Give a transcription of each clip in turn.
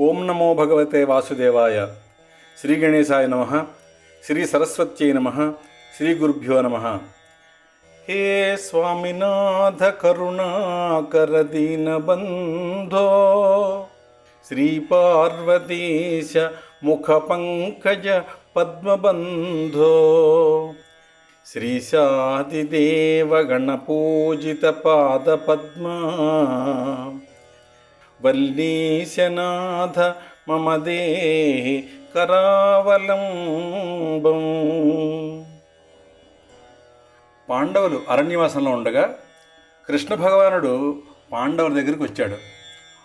ఓం నమో భగవతే వాసుదేవాయ. శ్రీ గణేశాయ నమ. శ్రీ సరస్వత్యై నమ. శ్రీ గురుభ్యో నమ. హే స్వామినాథ కరుణాకర దీనబంధో శ్రీ పార్వతీశ ముఖ పంకజ పద్మబంధో శ్రీశాదిదేవ గణపూజిత పాద పద్మా. వల్లీశనాథ మమ దేహి కరావలంబం. పాండవులు అరణ్యవాసంలో ఉండగా కృష్ణ భగవానుడు పాండవుల దగ్గరికి వచ్చాడు.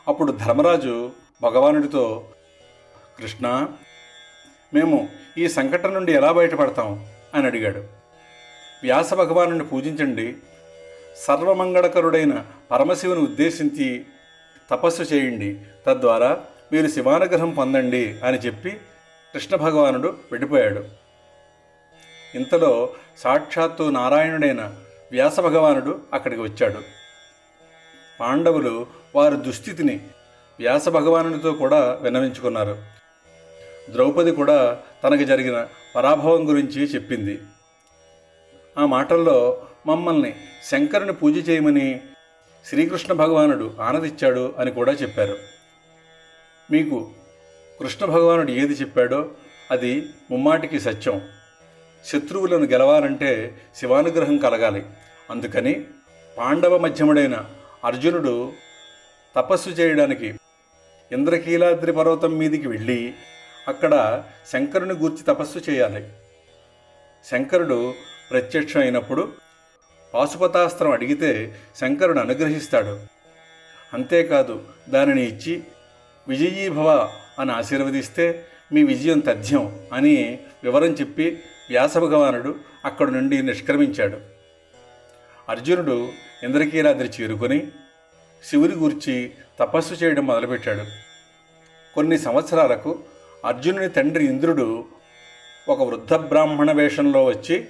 అప్పుడు ధర్మరాజు భగవానుడితో కృష్ణ మేము ఈ సంకటం నుండి ఎలా బయటపడతాం? అని అడిగాడు. వ్యాస భగవానుని పూజించండి. సర్వమంగళకరుడైన పరమశివుని ఉద్దేశించి తపస్సు చేయండి. తద్వారా మీరు శివానుగ్రహం పొందండి అని చెప్పి కృష్ణ భగవానుడు వెళ్ళిపోయాడు ఇంతలో సాక్షాత్తు నారాయణుడైన వ్యాస భగవానుడు అక్కడికి వచ్చాడు. పాండవులు వారి దుస్థితిని వ్యాస భగవానుడితో కూడా విన్నవించుకున్నారు. ద్రౌపది కూడా తనకు జరిగిన పరాభవం గురించి చెప్పింది. ఆ మాటల్లో మమ్మల్ని శంకరుని పూజ చేయమని శ్రీకృష్ణ భగవానుడు ఆనదిచ్చాడు అని కూడా చెప్పారు. మీకు కృష్ణ భగవానుడు ఏది చెప్పాడో అది ముమ్మాటికి సత్యం. శత్రువులను గెలవాలంటే శివానుగ్రహం కలగాలి. అందుకని పాండవ మధ్యముడైన అర్జునుడు తపస్సు చేయడానికి ఇంద్రకీలాద్రి పర్వతం మీదికి వెళ్ళి అక్కడ శంకరుని గూర్చి తపస్సు చేయాలి. శంకరుడు ప్రత్యక్షం అయినప్పుడు పాశుపతాస్త్రం అడిగితే శంకరుడు అనుగ్రహిస్తాడు. అంతేకాదు దానిని ఇచ్చి విజయీభవ అని ఆశీర్వదిస్తే మీ విజయం తథ్యం అని వివరం చెప్పి వ్యాసభగవానుడు అక్కడి నుండి నిష్క్రమించాడు. అర్జునుడు ఇంద్రకీలాద్రి చేరుకొని శివుని గూర్చి తపస్సు చేయడం మొదలుపెట్టాడు. కొన్ని సంవత్సరాలకు అర్జునుని తండ్రి ఇంద్రుడు ఒక వృద్ధ బ్రాహ్మణ వేషంలో వచ్చి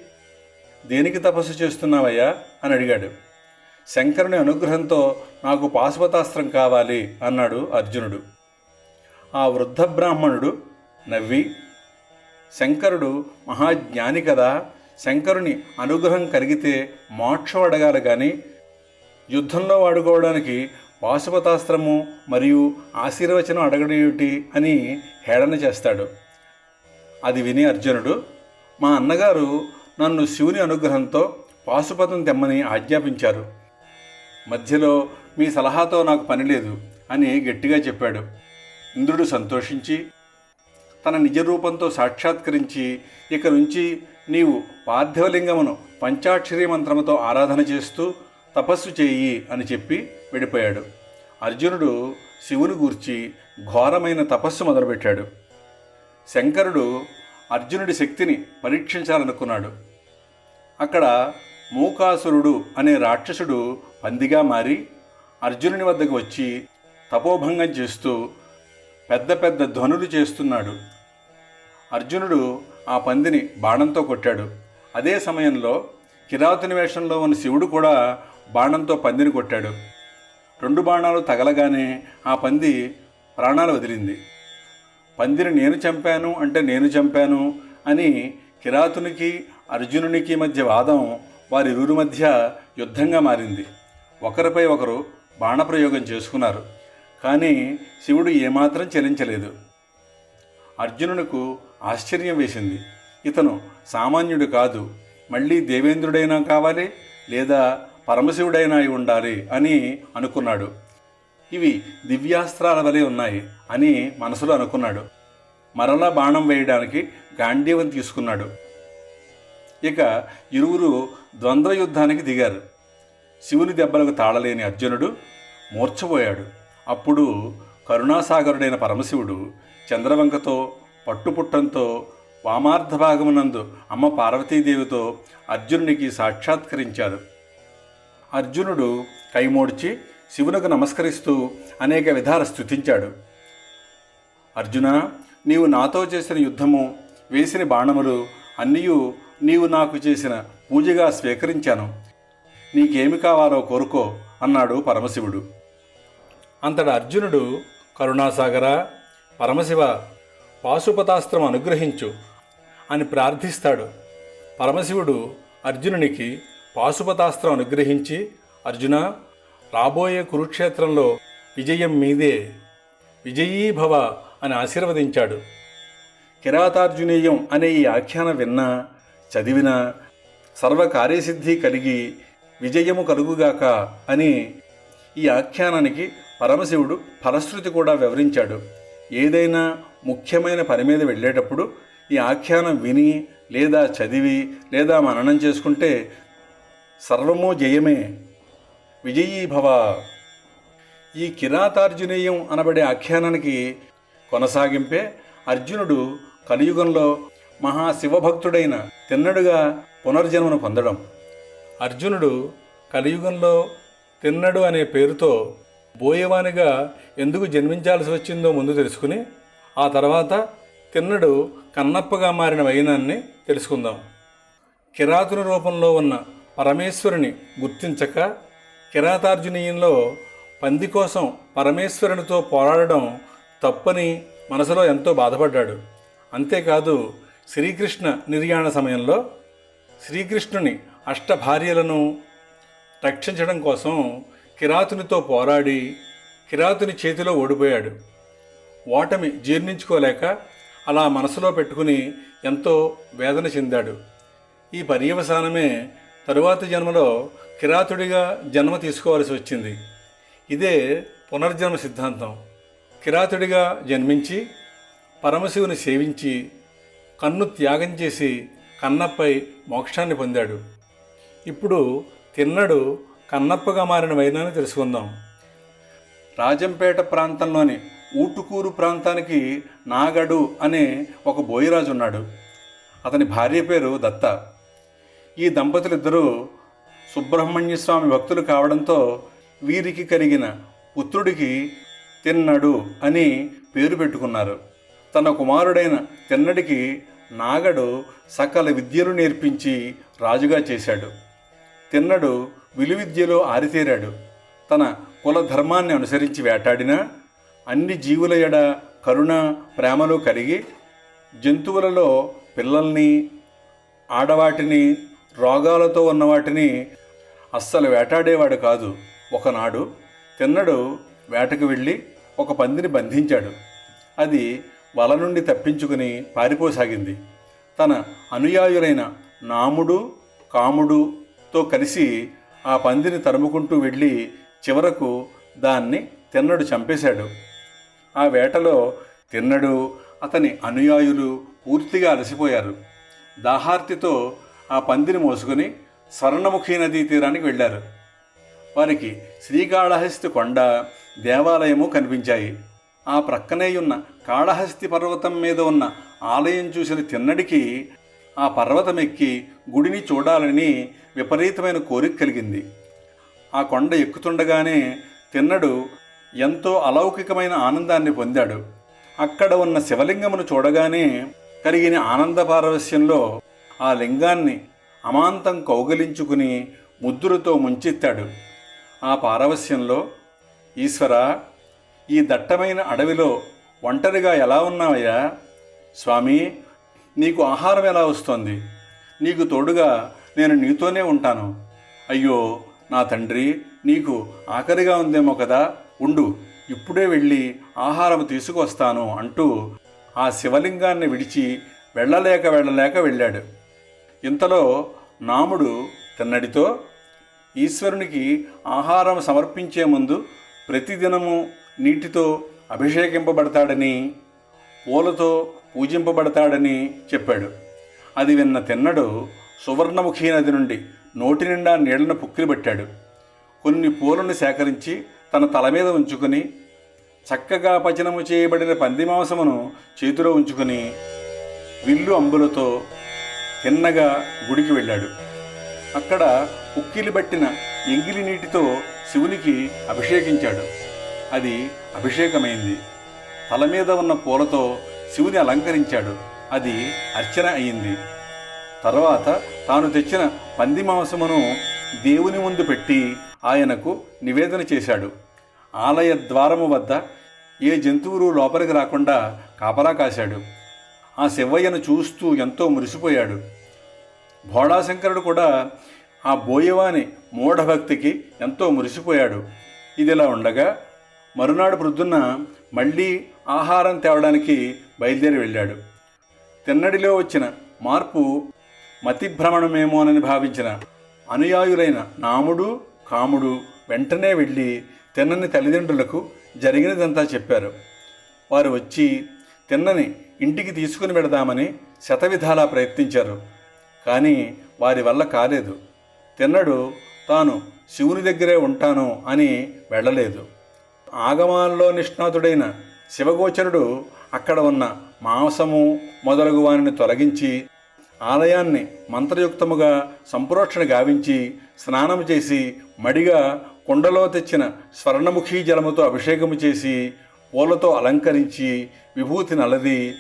దేనికి తపస్సు చేస్తున్నావయ్యా? అని అడిగాడు. శంకరుని అనుగ్రహంతో నాకు పాశుపతాస్త్రం కావాలి అన్నాడు అర్జునుడు. ఆ వృద్ధ బ్రాహ్మణుడు నవ్వి శంకరుడు మహాజ్ఞాని కదా శంకరుని అనుగ్రహం కలిగితే మోక్షం అడగాలి కానీ యుద్ధంలో వాడుకోవడానికి పాశుపతాస్త్రము మరియు ఆశీర్వచనం అడగడేమిటి అని హేళన చేస్తాడు. అది విని అర్జునుడు మా అన్నగారు నన్ను శివుని అనుగ్రహంతో పాశుపతం తెమ్మని ఆజ్ఞాపించారు. మధ్యలో మీ సలహాతో నాకు పని లేదు అని గట్టిగా చెప్పాడు. ఇంద్రుడు సంతోషించి తన నిజ రూపంతో సాక్షాత్కరించి ఇక నుంచి నీవు పార్థివలింగమును పంచాక్షరీ మంత్రముతో ఆరాధన చేస్తూ తపస్సు చేయి అని చెప్పి వెళ్ళిపోయాడు అర్జునుడు శివుని గూర్చి ఘోరమైన తపస్సు మొదలుపెట్టాడు. శంకరుడు అర్జునుడి శక్తిని పరీక్షించాలనుకున్నాడు. అక్కడ మూకాసురుడు అనే రాక్షసుడు పందిగా మారి అర్జునుని వద్దకు వచ్చి తపోభంగం చేస్తూ పెద్ద పెద్ద ధ్వనులు చేస్తున్నాడు. అర్జునుడు ఆ పందిని బాణంతో కొట్టాడు. అదే సమయంలో కిరాతుని వేషంలో ఉన్న శివుడు కూడా బాణంతో పందిని కొట్టాడు. రెండు బాణాలు తగలగానే ఆ పంది ప్రాణాలు వదిలింది. పందిని నేను చంపాను అంటే నేను చంపాను అని కిరాతునికి అర్జునునికి మధ్య వాదం వారిరువురి మధ్య యుద్ధంగా మారింది. ఒకరిపై ఒకరు బాణప్రయోగం చేసుకున్నారు. కానీ శివుడు ఏమాత్రం చెలించలేదు. అర్జునునకు ఆశ్చర్యం వేసింది. ఇతను సామాన్యుడు కాదు. మళ్ళీ దేవేంద్రుడైనా కావాలి లేదా పరమశివుడైనా అయి ఉండాలి అని అనుకున్నాడు. ఇవి దివ్యాస్త్రాల వలె ఉన్నాయి అని మనసులో అనుకున్నాడు. మరలా బాణం వేయడానికి గాంధీవం తీసుకున్నాడు. ఇక ఇరువురు ద్వంద్వ యుద్ధానికి దిగారు. శివుని దెబ్బలకు తాళలేని అర్జునుడు మూర్ఛపోయాడు. అప్పుడు కరుణాసాగరుడైన పరమశివుడు చంద్రవంకతో పట్టుపుట్టంతో వామార్థ భాగమునందు అమ్మ పార్వతీదేవితో అర్జునునికి సాక్షాత్కరించాడు అర్జునుడు కైమోడ్చి శివునకు నమస్కరిస్తూ అనేక విధాల స్తుతించాడు. అర్జున నీవు నాతో చేసిన యుద్ధము వేసిన బాణములు అన్నీ నీవు నాకు చేసిన పూజగా స్వీకరించాను. నీకేమి కావాలో కోరుకో అన్నాడు పరమశివుడు. అంతటి అర్జునుడు కరుణాసాగర పరమశివ పాశుపతాస్త్రం అనుగ్రహించు అని ప్రార్థిస్తాడు. పరమశివుడు అర్జునునికి పాశుపతాస్త్రం అనుగ్రహించి అర్జున రాబోయే కురుక్షేత్రంలో విజయం మీదే విజయీభవ అని ఆశీర్వదించాడు. కిరాతార్జునీయం అనే ఈ ఆఖ్యాన విన్నా చదివిన సర్వకార్యసిద్ధి కలిగి విజయము కలుగుగాక అని ఈ ఆఖ్యానానికి పరమశివుడు ఫలశ్రుతి కూడా వివరించాడు. ఏదైనా ముఖ్యమైన పని మీద వెళ్ళేటప్పుడు ఈ ఆఖ్యానం విని లేదా చదివి లేదా మననం చేసుకుంటే సర్వము జయమే. విజయీ భవ ఈ కిరాతార్జునేయం అనబడే ఆఖ్యానానికి కొనసాగింపే అర్జునుడు కలియుగంలో మహాశివభక్తుడైన తిన్నడుగా పునర్జన్మను పొందడం. అర్జునుడు కలియుగంలో తిన్నడు అనే పేరుతో బోయవానిగా ఎందుకు జన్మించాల్సి వచ్చిందో ముందు తెలుసుకుని ఆ తర్వాత తిన్నడు కన్నప్పగా మారిన వైనాన్ని తెలుసుకుందాం. కిరాతుని రూపంలో ఉన్న పరమేశ్వరుని గుర్తించక కిరాతార్జునీయంలో పంది కోసం పరమేశ్వరునితో పోరాడడం తప్పని మనసులో ఎంతో బాధపడ్డాడు. అంతేకాదు శ్రీకృష్ణ నిర్యాణ సమయంలో శ్రీకృష్ణుని అష్టభార్యలను రక్షించడం కోసం కిరాతునితో పోరాడి కిరాతుని చేతిలో ఓడిపోయాడు. ఓటమి జీర్ణించుకోలేక అలా మనసులో పెట్టుకుని ఎంతో వేదన చెందాడు. ఈ పర్యవసానమే తరువాతి జన్మలో కిరాతుడిగా జన్మ తీసుకోవాల్సి వచ్చింది. ఇదే పునర్జన్మ సిద్ధాంతం. కిరాతుడిగా జన్మించి పరమశివుని సేవించి కన్ను త్యాగం చేసి కన్నప్పై మోక్షాన్ని పొందాడు. ఇప్పుడు తిన్నడు కన్నప్పగా మారిన వైనాన్ని తెలుసుకుందాం. రాజంపేట ప్రాంతంలోని ఊటుకూరు ప్రాంతానికి నాగడు అనే ఒక బోయిరాజు ఉన్నాడు. అతని భార్య పేరు దత్త. ఈ దంపతులిద్దరూ సుబ్రహ్మణ్య స్వామి భక్తులు కావడంతో వీరికి కలిగిన పుత్రుడికి తిన్నడు అని పేరు పెట్టుకున్నారు. తన కుమారుడైన తిన్నడికి నాగడు సకల విద్యలు నేర్పించి రాజుగా చేశాడు. తిన్నడు విలువిద్యలో ఆరితేరాడు. తన కుల ధర్మాన్ని అనుసరించి వేటాడినా అన్ని జీవుల ఎడ కరుణ ప్రేమలు కలిగి జంతువులలో పిల్లల్ని ఆడవాటిని రోగాలతో ఉన్నవాటిని అస్సలు వేటాడేవాడు కాదు. ఒకనాడు తిన్నడు వేటకు వెళ్ళి ఒక పందిని బంధించాడు. అది వల నుండి తప్పించుకుని పారిపోసాగింది. తన అనుయాయులైన నాముడు కాముడుతో కలిసి ఆ పందిని తరుముకుంటూ వెళ్ళి చివరకు దాన్ని తిన్నడు చంపేశాడు. ఆ వేటలో తిన్నడు అతని అనుయాయులు పూర్తిగా అలసిపోయారు. దాహార్తితో ఆ పందిని మోసుకొని స్వర్ణముఖి నదీ తీరానికి వెళ్ళారు. వారికి శ్రీకాళహస్తి కొండ దేవాలయము కనిపించాయి. ఆ ప్రక్కనే ఉన్న కాళహస్తి పర్వతం మీద ఉన్న ఆలయం చూసిన తిన్నడికి ఆ పర్వతం ఎక్కి గుడిని చూడాలని విపరీతమైన కోరిక కలిగింది. ఆ కొండ ఎక్కుతుండగానే తిన్నడు ఎంతో అలౌకికమైన ఆనందాన్ని పొందాడు. అక్కడ ఉన్న శివలింగమును చూడగానే కలిగిన ఆనంద పారవస్యంలో ఆ లింగాన్ని అమాంతం కౌగలించుకుని ముద్దులతో ముంచెత్తాడు. ఆ పారవస్యంలో ఈశ్వర ఈ దట్టమైన అడవిలో ఒంటరిగా ఎలా ఉన్నావయ్యా? స్వామి నీకు ఆహారం ఎలా వస్తోంది? నీకు తోడుగా నేను నీతోనే ఉంటాను. అయ్యో నా తండ్రి నీకు ఆకలిగా ఉందేమో కదా? ఉండు ఇప్పుడే వెళ్ళి ఆహారం తీసుకొస్తాను అంటూ ఆ శివలింగాన్ని విడిచి వెళ్ళలేక వెళ్ళలేక వెళ్ళాడు. ఇంతలో నాముడు తిన్నడితో ఈశ్వరునికి ఆహారం సమర్పించే ముందు ప్రతిదినము నీటితో అభిషేకింపబడతాడని పూలతో పూజింపబడతాడని చెప్పాడు. అది విన్న తిన్నడు సువర్ణముఖి నది నుండి నోటి నిండా నీళ్ళను పుక్కిలిబెట్టాడు కొన్ని పూలను సేకరించి తన తల మీద ఉంచుకుని చక్కగా పచనము చేయబడిన పంది మాంసమును చేతిలో ఉంచుకుని విల్లు అంబులతో తిన్నగా గుడికి వెళ్ళాడు. అక్కడ ఉక్కిలి పట్టిన ఎంగిలి నీటితో శివునికి అభిషేకించాడు. అది అభిషేకమైంది. తల మీద ఉన్న పూలతో శివుని అలంకరించాడు. అది అర్చన అయింది. తర్వాత తాను తెచ్చిన పంది మాంసమును దేవుని ముందు పెట్టి ఆయనకు నివేదన చేశాడు. ఆలయ ద్వారము వద్ద ఏ జంతువులు లోపలికి రాకుండా కాపలా కాశాడు. ఆ శివయ్యను చూస్తూ ఎంతో మురిసిపోయాడు. భోళాశంకరుడు కూడా ఆ బోయవాని మూఢభక్తికి ఎంతో మురిసిపోయాడు. ఇదిలా ఉండగా మరునాడు ప్రొద్దున్న మళ్ళీ ఆహారం తేవడానికి బయలుదేరి వెళ్ళాడు. తిన్నడిలో వచ్చిన మార్పు మతిభ్రమణమేమోనని భావించిన అనుయాయులైన నాముడు కాముడు వెంటనే వెళ్ళి తిన్నని తల్లిదండ్రులకు జరిగినదంతా చెప్పారు. వారు వచ్చి తిన్నని ఇంటికి తీసుకుని వెడదామని శతవిధాలా ప్రయత్నించారు. కానీ వారి వల్ల కాలేదు. తిన్నడు తాను శివుని దగ్గరే ఉంటాను అని వెళ్ళలేదు. ఆగమాల్లో నిష్ణాతుడైన శివగోచరుడు అక్కడ ఉన్న మాంసము మొదలగు వారిని తొలగించి ఆలయాన్ని మంత్రయుక్తముగా సంప్రోక్షణ గావించి స్నానము చేసి మడిగా కుండలో తెచ్చిన స్వర్ణముఖీ జలముతో అభిషేకము చేసి పూలతో అలంకరించి విభూతి నలది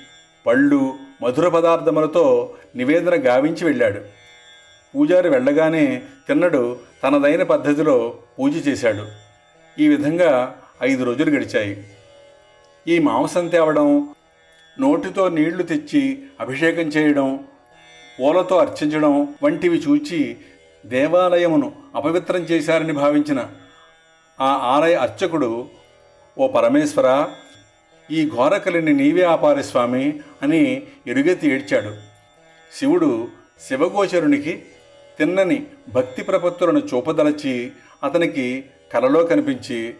పళ్ళు మధుర పదార్థములతో నివేదన గావించి వెళ్ళాడు. పూజారి వెళ్ళగానే తిన్నడు తనదైన పద్ధతిలో పూజ చేశాడు. ఈ విధంగా ఐదు రోజులు గడిచాయి. ఈ మాంసం తేవడం నోటితో నీళ్ళు తెచ్చి అభిషేకం చేయడం పూలతో అర్చించడం వంటివి చూచి దేవాలయమును అపవిత్రం చేశారని భావించిన ఆ ఆలయ అర్చకుడు ఓ పరమేశ్వర ఈ ఘోరకలిని నీవే ఆపారి స్వామి అని ఎరుగెత్తి ఏడ్చాడు. శివుడు శివగోచరునికి తిన్నని భక్తి ప్రపత్తులను చూపదలచి అతనికి కలలో కనిపించి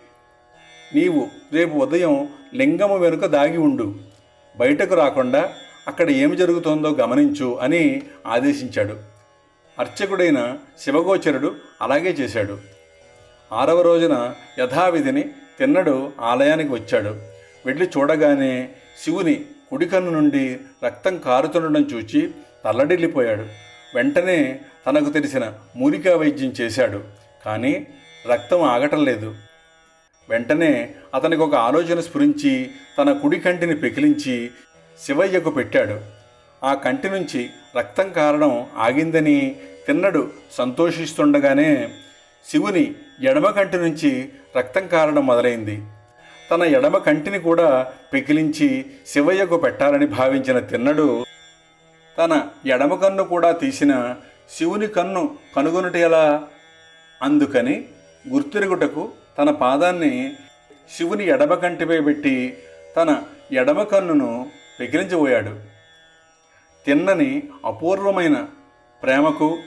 నీవు రేపు ఉదయం లింగము వెనుక దాగి ఉండు. బయటకు రాకుండా అక్కడ ఏమి జరుగుతోందో గమనించు అని ఆదేశించాడు. అర్చకుడైన శివగోచరుడు అలాగే చేశాడు. ఆరవ రోజున యథావిధిని తిన్నడు ఆలయానికి వచ్చాడు. వెళ్ళి చూడగానే శివుని కుడికన్ను నుండి రక్తం కారుతుండడం చూచి తల్లడిల్లిపోయాడు. వెంటనే తనకు తెలిసిన మూలికా వైద్యం చేశాడు. కానీ రక్తం ఆగటం లేదు. వెంటనే అతనికి ఒక ఆలోచన స్ఫురించి తన కుడి కంటిని పెకిలించి శివయ్యకు పెట్టాడు. ఆ కంటి నుంచి రక్తం కారడం ఆగిందని తిన్నడు సంతోషిస్తుండగానే శివుని ఎడమ కంటి నుంచి రక్తం కారడం మొదలైంది. తన ఎడమ కంటిని కూడా పెకిలించి శివయ్యకు పెట్టాలని భావించిన తిన్నడు తన ఎడమ కన్ను కూడా తీసిన శివుని కన్ను కనుగొనుట ఎలా అందుకని గుర్తిరుగుటకు తన పాదాన్ని శివుని ఎడమ కంటిపై పెట్టి తన ఎడమ కన్నును పెకిలించబోయాడు తిన్నని అపూర్వమైన ప్రేమకు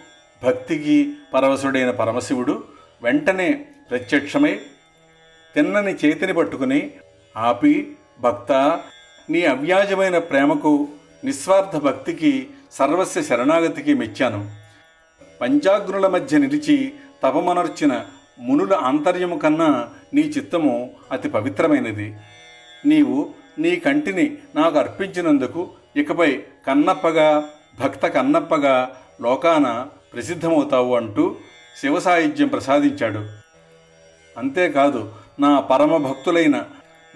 భక్తికి పరవశుడైన పరమశివుడు వెంటనే ప్రత్యక్షమై తిన్నని చేతిని పట్టుకుని ఆపి భక్త నీ అవ్యాజమైన ప్రేమకు నిస్వార్థ భక్తికి సర్వస్వ శరణాగతికి మెచ్చాను. పంచాగ్నుల మధ్య నిలిచి తపమనర్చిన మునుల ఆంతర్యము కన్నా నీ చిత్తము అతి పవిత్రమైనది. నీవు నీ కంటిని నాకు అర్పించినందుకు ఇకపై కన్నప్పగా భక్త కన్నప్పగా లోకాన ప్రసిద్ధమవుతావు అంటూ శివసాయుధ్యం ప్రసాదించాడు. అంతేకాదు నా పరమ భక్తులైన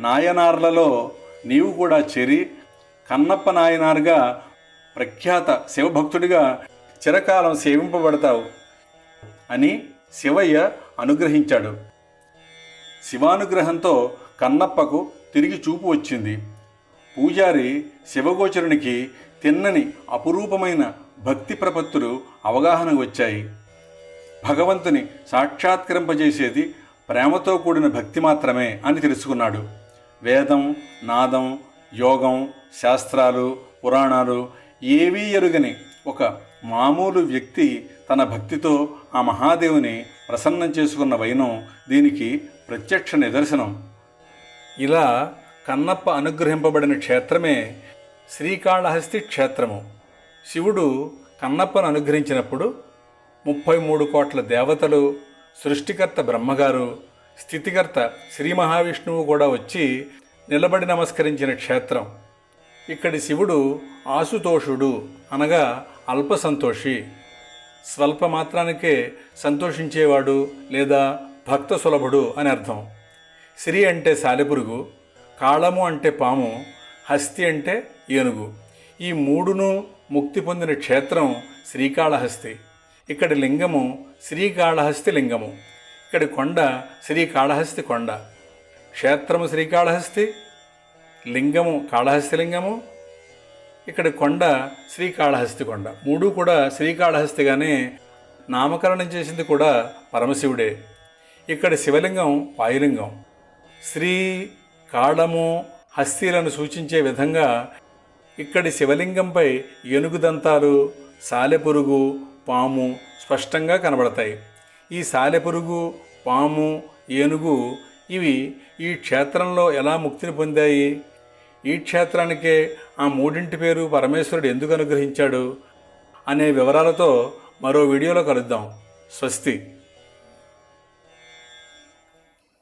నాయనార్లలో నీవు కూడా చేరి కన్నప్ప నాయనార్గా ప్రఖ్యాత శివభక్తుడిగా చిరకాలం సేవింపబడతావు అని శివయ్య అనుగ్రహించాడు. శివానుగ్రహంతో కన్నప్పకు తిరిగి చూపు వచ్చింది. పూజారి శివగోచరునికి తిన్నని అపురూపమైన భక్తి ప్రపత్తులు అవగాహన వచ్చాయి. భగవంతుని సాక్షాత్కరింపజేసేది ప్రేమతో కూడిన భక్తి మాత్రమే అని తెలుసుకున్నాడు. వేదం నాదం యోగం శాస్త్రాలు పురాణాలు ఏవీ ఎరుగని ఒక మామూలు వ్యక్తి తన భక్తితో ఆ మహాదేవుని ప్రసన్నం చేసుకున్న వైనం దీనికి ప్రత్యక్ష నిదర్శనం. ఇలా కన్నప్ప అనుగ్రహింపబడిన క్షేత్రమే శ్రీకాళహస్తి క్షేత్రము. శివుడు కన్నప్పను అనుగ్రహించినప్పుడు ముప్పై మూడు కోట్ల దేవతలు సృష్టికర్త బ్రహ్మగారు స్థితికర్త శ్రీ మహావిష్ణువు కూడా వచ్చి నిలబడి నమస్కరించిన క్షేత్రం. ఇక్కడి శివుడు ఆసుతోషుడు అనగా అల్ప సంతోషి స్వల్ప మాత్రానికే సంతోషించేవాడు లేదా భక్త సులభుడు అని అర్థం. శ్రీ అంటే సాలెపురుగు కాళము అంటే పాము హస్తి అంటే ఏనుగు. ఈ మూడును ముక్తి పొందిన క్షేత్రం శ్రీకాళహస్తి. ఇక్కడి లింగము శ్రీకాళహస్తి లింగము. ఇక్కడి కొండ శ్రీకాళహస్తి కొండ. క్షేత్రము శ్రీకాళహస్తి లింగము కాళహస్తి లింగము ఇక్కడ కొండ శ్రీకాళహస్తి కొండ. మూడు కూడా శ్రీకాళహస్తిగానే నామకరణం చేసింది కూడా పరమశివుడే. ఇక్కడ శివలింగం వాయులింగం శ్రీ కాళము హస్తీలను సూచించే విధంగా ఇక్కడి శివలింగంపై ఏనుగు దంతాలు సాలెపురుగు పాము స్పష్టంగా కనబడతాయి. ఈ సాలెపురుగు పాము ఏనుగు ఇవి ఈ క్షేత్రంలో ఎలా ముక్తిని పొందాయి? ఈ క్షేత్రానికే ఆ మూడింటి పేరు పరమేశ్వరుడు ఎందుకు అనుగ్రహించాడు? అనే వివరాలతో మరో వీడియోలో కలుద్దాం. స్వస్తి.